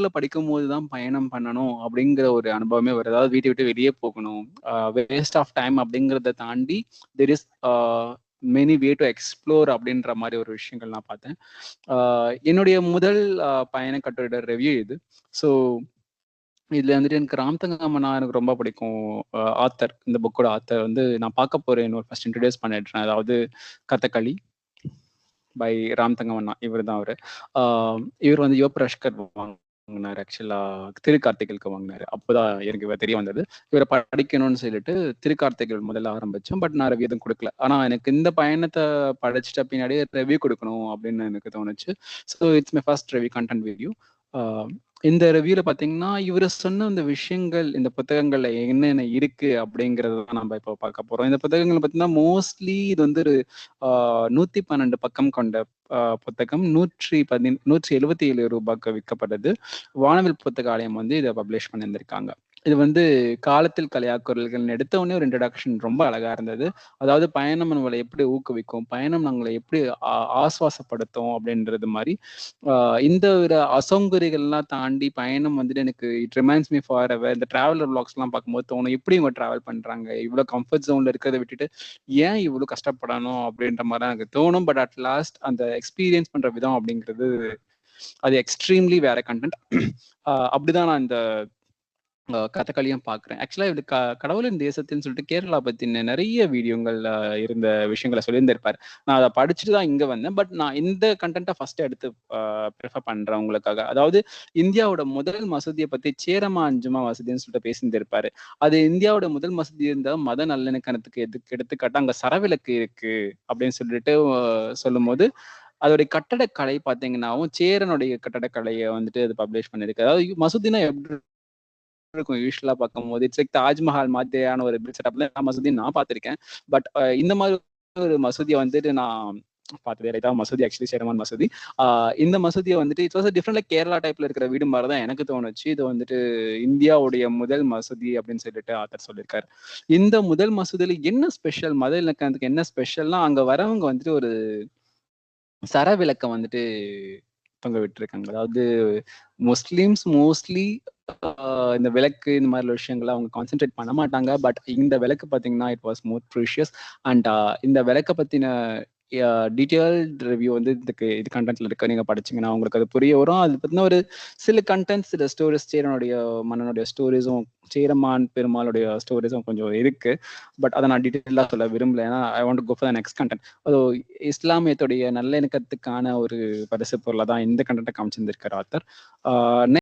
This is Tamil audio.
புக்ல படிக்கும்போது தான் பயணம் பண்ணணும் அப்படிங்கிற ஒரு அனுபவமே வருது. அதாவது வீட்டை விட்டு வெளியே போகணும். வேஸ்ட் ஆஃப் டைம் அப்படிங்கிறத தாண்டி there is many way to explore அப்படின்ற மாதிரி ஒரு விஷயங்கள் நான் பார்த்தேன். ஆஹ் என்னுடைய முதல் பயண கட்டுரை ரிவ்யூ இது. ஸோ இதுல வந்துட்டு எனக்கு ராம்தங்கம்மனா எனக்கு ரொம்ப பிடிக்கும். ஆத்தர் இந்த புக்கோட ஆத்தர் வந்து நான் பார்க்க போறேன் இன்னொரு ஃபர்ஸ்ட் இன்ட்ரடியூஸ் பண்ணிடுறேன் அதாவது கதகளி பை ராம் தங்கமண்ணா இவர் தான் அவர். ஆஹ் இவர் வந்து யுவ பிரஷ்கர் வாங்கினார். ஆக்சுவலா திருக்கார்த்திகளுக்கு வாங்கினாரு. அப்போதான் எனக்கு இவர் தெரிய வந்தது. இவரை படிக்கணும்னு சொல்லிட்டு திருக்கார்த்திகள் முதல்ல ஆரம்பிச்சோம். பட் நான் ரிவ்யூ எதுவும் கொடுக்கல. ஆனா எனக்கு இந்த பயணத்தை படிச்சுட்ட பின்னாடி ரிவ்யூ கொடுக்கணும் அப்படின்னு எனக்கு தோணுச்சு. So it's my first review content video இந்த ரிவ்யூல பாத்தீங்கன்னா இவர் சொன்ன இந்த விஷயங்கள் இந்த புத்தகங்கள்ல என்னென்ன இருக்கு அப்படிங்கறத நம்ம இப்போ பார்க்க போறோம். இந்த புத்தகங்கள் பாத்தீங்கன்னா மோஸ்ட்லி இது வந்து ஒரு நூத்தி பன்னெண்டு பக்கம் கொண்ட புத்தகம். நூற்றி பதி நூற்றி எழுபத்தி ஏழு ரூபாய்க்கு விற்கப்பட்டது. வானவில் புத்தகாலயம் வந்து இதை பப்ளிஷ் பண்ணியிருந்திருக்காங்க. இது வந்து காலத்தில் கலையாக்குறல்கள் எடுத்த உடனே ஒரு இன்ட்ரடக்ஷன் ரொம்ப அழகா இருந்தது. அதாவது பயணம் நம்மளை எப்படி ஊக்குவிக்கும் பயணம் நம்மளை எப்படி ஆஸ்வாசப்படுத்தும் அப்படின்றது மாதிரி. இந்த ஒரு அசௌகரியங்கள்லாம் தாண்டி பயணம் வந்துட்டு எனக்கு it reminds me for ever இந்த டிராவலர் பிளாக்ஸ் எல்லாம் பார்க்கும்போது தோணும் எப்படி இவங்க டிராவல் பண்றாங்க? இவ்வளவு கம்ஃபர்ட் ஜோன்ல இருக்கிறத விட்டுட்டு ஏன் இவ்வளவு கஷ்டப்படணும் அப்படின்ற மாதிரி எனக்கு தோணும். பட் அட் லாஸ்ட் அந்த எக்ஸ்பீரியன்ஸ் பண்ற விதம் அப்படிங்கிறது அது எக்ஸ்ட்ரீம்லி வேற கண்டென்ட் அப்படிதான் நான் இந்த கதகளியும் பாக்குறேன். ஆக்சுவலா இப்படி க கடவுளின் தேசத்தின்னு சொல்லிட்டு கேரளா பற்றின நிறைய வீடியோங்கள் இருந்த விஷயங்களை சொல்லியிருந்திருப்பார். நான் அதை படிச்சுட்டு தான் இங்க வந்தேன். பட் நான் இந்த கண்டென்ட்டை ஃபர்ஸ்ட் எடுத்து ப்ரிஃபர் பண்றேன் உங்களுக்காக. அதாவது இந்தியாவோட முதல் மசூதியை பத்தி சேரமா அஞ்சுமா மசூதின்னு சொல்லிட்டு பேசியிருந்திருப்பார். அது இந்தியாவோட முதல் மசூதி இருந்தால் மத நல்லிணக்கணத்துக்கு எதுக்கு எடுத்துக்காட்டு அங்க சரவிளக்கு இருக்கு அப்படின்னு சொல்லிட்டு சொல்லும்போது அதோடைய கட்டடக்கலை பார்த்தீங்கன்னாவும் சேரனுடைய கட்டடக்கலையை வந்துட்டு அது பப்ளிஷ் பண்ணிருக்கு அதாவது மசூதினா எப்படி இருக்கும் யூஸ்வலா பார்க்கும்போது. இட்ஸ் லைக் தாஜ்மஹால் மாதிரியான ஒரு பில் செட்டப்ல மசூதியும் நான் பார்த்திருக்கேன். பட் uh, இந்த மாதிரி ஒரு மசூதியை வந்துட்டு நான் பார்த்ததே ரைட்டா மசூதி ஆக்சுவலி சேரமான் மசூதி. Uh, இந்த மசூதியை வந்துட்டு இட்ஸ் வாஸ் டிஃப்ரெண்ட் கேரளா டைப்ல இருக்கிற வீடு மாதிரி தான் எனக்கு தோணுச்சு. இது வந்துட்டு இந்தியாவுடைய முதல் மசூதி அப்படின்னு சொல்லிட்டு ஆத்தர் சொல்லியிருக்காரு இந்த முதல் மசூதியில என்ன ஸ்பெஷல் மத இலக்கணத்துக்கு என்ன ஸ்பெஷல்னா அங்க வரவங்க வந்துட்டு ஒரு சரவிளக்கம் வந்துட்டு தொங்க விட்டுருக்காங்க. அதாவது முஸ்லிம்ஸ் மோஸ்ட்லி இந்த விளக்கு இந்த மாதிரி விஷயங்களை அவங்க கான்சென்ட்ரேட் பண்ண மாட்டாங்க. பட் இந்த விளக்கு பார்த்தீங்கன்னா it was more precious and இந்த விளக்கை பத்தின டீட்டெயில்டு ரிவ்யூ வந்து இதுக்கு இது கண்டென்ட்ல இருக்க. நீங்க படிச்சீங்கன்னா உங்களுக்கு அது புரிய வரும். அது பத்தின ஒரு சில கண்டென்ட்ஸ் சில ஸ்டோரிஸ் சேரனுடைய மன்னனுடைய ஸ்டோரிஸும் சேரமான் பெருமாளுடைய ஸ்டோரிஸும் கொஞ்சம் இருக்கு. பட் அதை நான் டீட்டெயிலாக சொல்ல விரும்பல. ஏன்னா I want go for next content அதோ இஸ்லாமியத்துடைய நல்லிணக்கத்துக்கான ஒரு பரிசு பொருளாக தான் இந்த கண்டென்ட்டை காமிச்சிருந்திருக்கார் ஆத்தர்